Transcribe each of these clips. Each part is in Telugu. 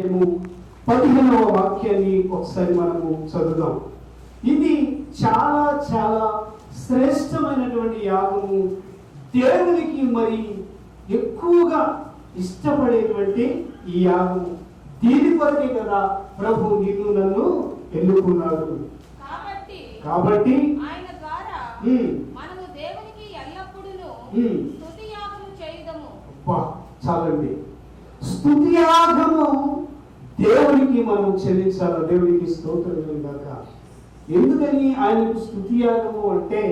మేము పదిహేనవ వాక్యాన్ని ఒకసారి మనము చదువుదాం. ఇది చాలా చాలా శ్రేష్టమైనటువంటి యాగము. దేవునికి మరి ఎక్కువగా ఇష్టపడేటువంటి ఈ యాగము. దీని కొరకే కదా ప్రభు నిన్ను నన్ను ఎన్నుకున్నాడు. కాబట్టి చాలండి. స్తుతియాగము దేవునికి మనం చెల్లించాలి? దేవునికి స్తోత్రం కాక ఎందుకని ఆయనకు స్థుతియాగము అంటే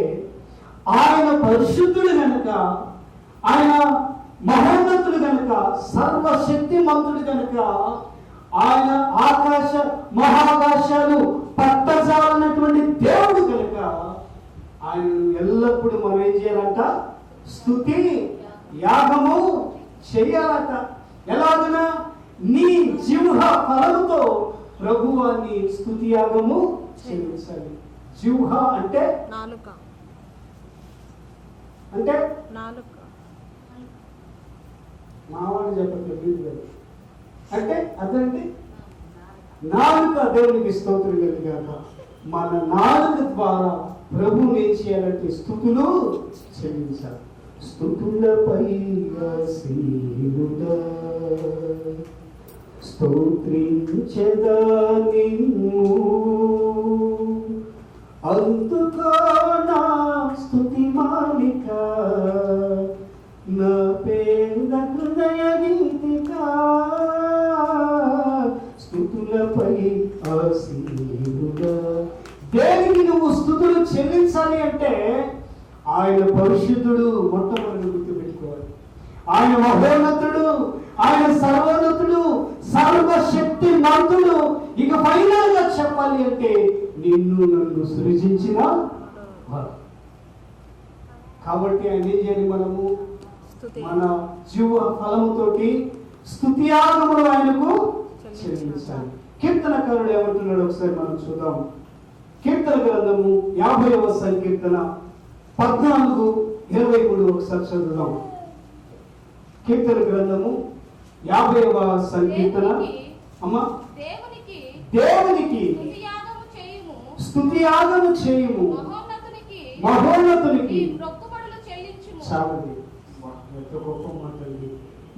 ఆయన పరిశుద్ధుడు కనుక ఆయన మహోన్నతుడు కనుక సర్వశక్తిమంతుడు కనుక ఆయన ఆకాశ మహాకాశాలు పట్టజాలన్నటువంటి దేవుడు కనుక ఆయన ఎల్లప్పుడూ మనం ఏం చేయాలంట? స్థుతి యాగము చేయాలట. ఎలాగన? నీ జీవ ఫలముతో ప్రభువాన్ని స్తుతి యాగము చెల్లించాలి జిహ్వ అంటే? నాలుక. అంటే? నాలుక. మావాడు చెప్పట్లేదు అంటే అదంటే నాలుక దేవునికి స్తోత్రం కలిగాక మన నాలుక ద్వారా ప్రభువు ఏం చేయాలంటే స్థుతులు చెల్లించాలి. స్థుతులపై ఆసీనుడా, స్తోత్రించెదా నిన్ను అందుకో నా స్తుతి మాలిక నా పేద హృదయ గీతిక స్థుతులపై ఆసీనుడా దేవునికి నువ్వు స్థుతులు చెల్లించాలి అంటే ఆయన పరిశుద్ధుడు మొట్టమొదటి గుర్తుపెట్టుకోవాలి. ఆయన మహోన్నతుడు ఆయన సర్వోన్నతుడు సర్వశక్తి మంతుడు ఇక ఫైనల్గా చెప్పాలి అంటే నిన్ను నన్ను సృజించిన. కాబట్టి ఆయన ఏం చేయాలి మనము? మన జీవ ఫలముతోటి స్తుతియాగములు ఆయనకు చెల్లించాలి. కీర్తనకారుడు ఏమంటున్నాడు ఒకసారి మనం చూద్దాం. కీర్తన గ్రంథము యాభైవ సంకీర్తన పద్నాలుగు ఇరవై మూడు ఒకసారి చదువుదాం. కీర్తన గ్రంథము యాభైవ సంకీర్తన. అమ్మా. దేవునికి దేవునికి స్తుతి యాగము చేయుము. మహోన్నతునికి చాలండి ఎంత గొప్ప.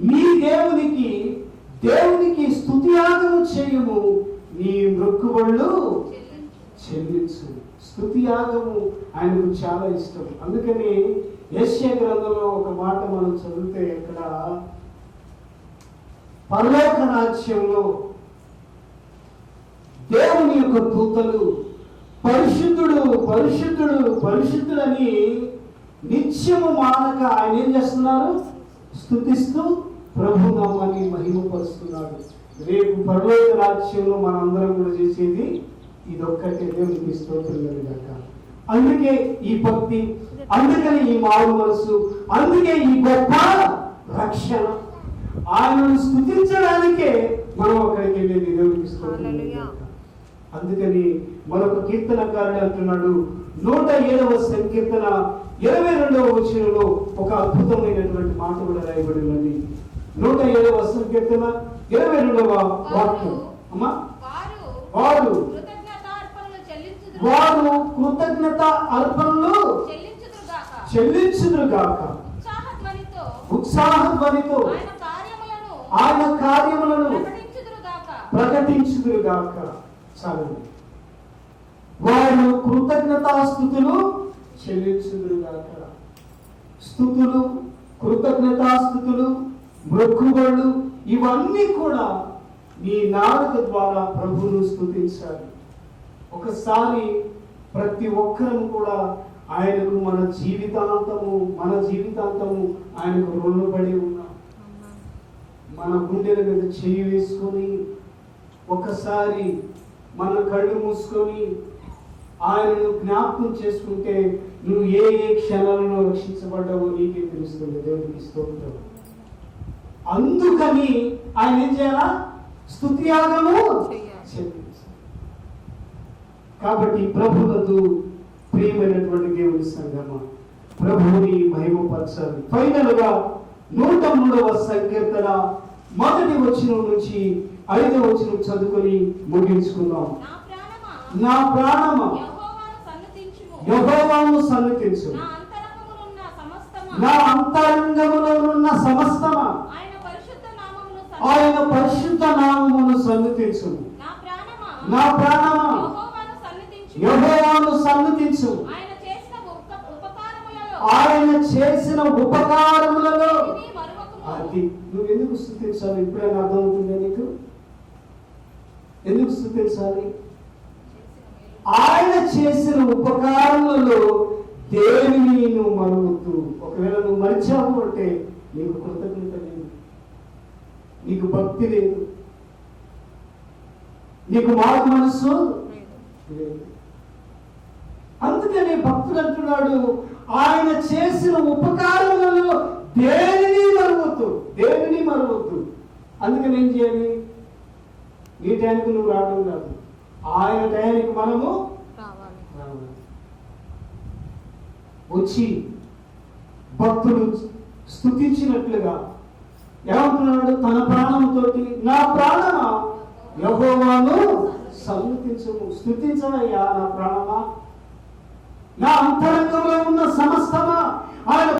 నీ దేవునికి దేవునికి స్తుతియాగము చేయుము. నీ మృక్కుబళ్ళు చెల్లించు. చెల్లించు స్తుతియాగము ఆయనకు చాలా ఇష్టం. అందుకని యశ్య గ్రంథంలో ఒక మాట మనం చదివితే ఇక్కడ పరలోక రాజ్యంలో దేవుని యొక్క దూతలు పరిశుద్ధుడు పరిశుద్ధుడు పరిశుద్ధుడని నిత్యము మానక ఆయన ఏం చేస్తున్నారు? స్థుతిస్తూ ప్రభు నామాన్ని మహిమపరుస్తున్నాడు. రేపు పరలోక రాజ్యంలో మనందరం కూడా చేసేది ఇదొక్కటే దేవునికి స్తోత్రం గాక. అందుకే ఈ భక్తి అందుకని ఈ మారు మనసు అందుకే ఈ గొప్ప రక్షణ. ఆయనను స్థుతించడానికే మనం అక్కడికి హల్లెలూయా. గాక. అందుకని మరొక కీర్తనకారుడు అంటున్నాడు నూట ఏడవ సంకీర్తన ఇరవై రెండవ వచనంలో ఒక అద్భుతమైనటువంటి మాట కూడా రాయబడి ఉన్నది నూట ఏడవ సంకీర్తన ఇరవై రెండవ వాక్యం అమ్మా? వారు వారు కృతజ్ఞత అర్పణలు చెల్లించుదురుగాక ఉత్సాహ ధ్వనితో ఆయన కార్యములను ప్రకటించుదురుగాక. చాలండి. వారు కృతజ్ఞతాస్థుతులు చెల్లించుదురుగాక. స్థుతులు కృతజ్ఞతాస్థుతులు మృక్కుబళ్ళు ఇవన్నీ కూడా నీ నాలుక ద్వారా ప్రభువును స్థుతించాలి. ఒకసారి ప్రతి ఒక్కరం కూడా ఆయనకు మన జీవితాంతము మన జీవితాంతము ఆయనకు రుణపడి ఉన్నాం మన గుండెల మీద చేయి వేసుకొని ఒకసారి మన కళ్ళు మూసుకొని ఆయనను జ్ఞాపకం చేసుకుంటే నువ్వు ఏ ఏ క్షణాలలో రక్షించబడ్డావో నీకే తెలుస్తుంది. దేవుడికి స్తోత్రం. అందుకని ఆయన ఏం చేయాలా? స్తుతియాగము చెయ్యాలి. కాబట్టి ప్రభునందు ప్రియమైనటువంటి దేవుని సంగమ ప్రభువుని మహిమపరచాలి. ఫైనల్గా నూట మూడవ సంకీర్తన మొదటి వచనం నుంచి ఐదవ వచనం చదువుకొని ముగించుకుందాం. నా ప్రాణమా? యెహోవాను సన్నతించు నా అంతరంగములో ఉన్న సమస్తమా? ఆయన పరిశుద్ధ నామమును సన్నతించు నా ప్రాణమా? యెహోవాను సన్నతించు ఆయన చేసిన ఉప- ఉపకారములలో అది. నువ్వు ఎందుకు స్థుతించాలి ఎప్పుడైనా అర్థమవుతుందా నీకు? ఎందుకు స్థుతించాలి ఆయన చేసిన ఉపకారములలో దేవిని నువ్వు మరవద్దు. ఒకవేళ నువ్వు మరిచావు అంటే నీకు కృతజ్ఞత లేదు. నీకు భక్తి లేదు. నీకు మార్గ మనస్సు లేదు. అందుకని భక్తుడు అంటున్నాడు ఆయన చేసిన ఉపకారములలో దేనిని మరవద్దు దేనిని మరవద్దు. అందుకని ఏం చేయాలి? నీ టైంకి నువ్వు రావడం కాదు ఆయన టైంకి మనము. వచ్చి భక్తుడు స్థుతించినట్లుగా ఏమంటున్నాడు? తన ప్రాణంతోటి నా ప్రాణమా? యహోవాను సన్నతించము స్థుతించవయ్యా నా ప్రాణమా? నా అంతరంగంలో ఉన్న సమస్తమా? ఆయన